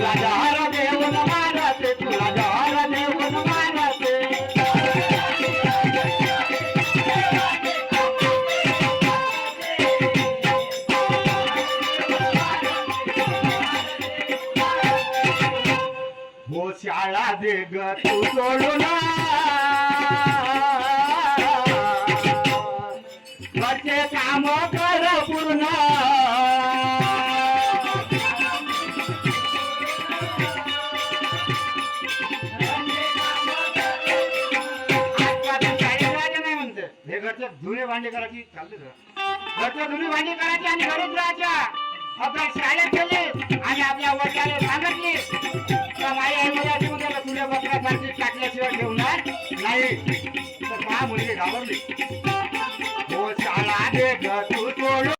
तुला जहारा देव मानाते तुला जहारा देव मानाते हो शाळा दे ग तू सोडून बचे काम करप हे घरच्या धुणे भांडे करायची. चालते घरच्या धुणे भांडे करायची आणि घरीच राहायच्या आपल्या शाळेत गेले आणि आपल्या वडिलांना सांगितले तर माझी आई मला अशी म्हणते का तुझ्या बकऱ्यासारखी टाकल्याशिवाय ठेवणार नाही. तर का मुलगी घाबरली? हो शाळा दे ग तू.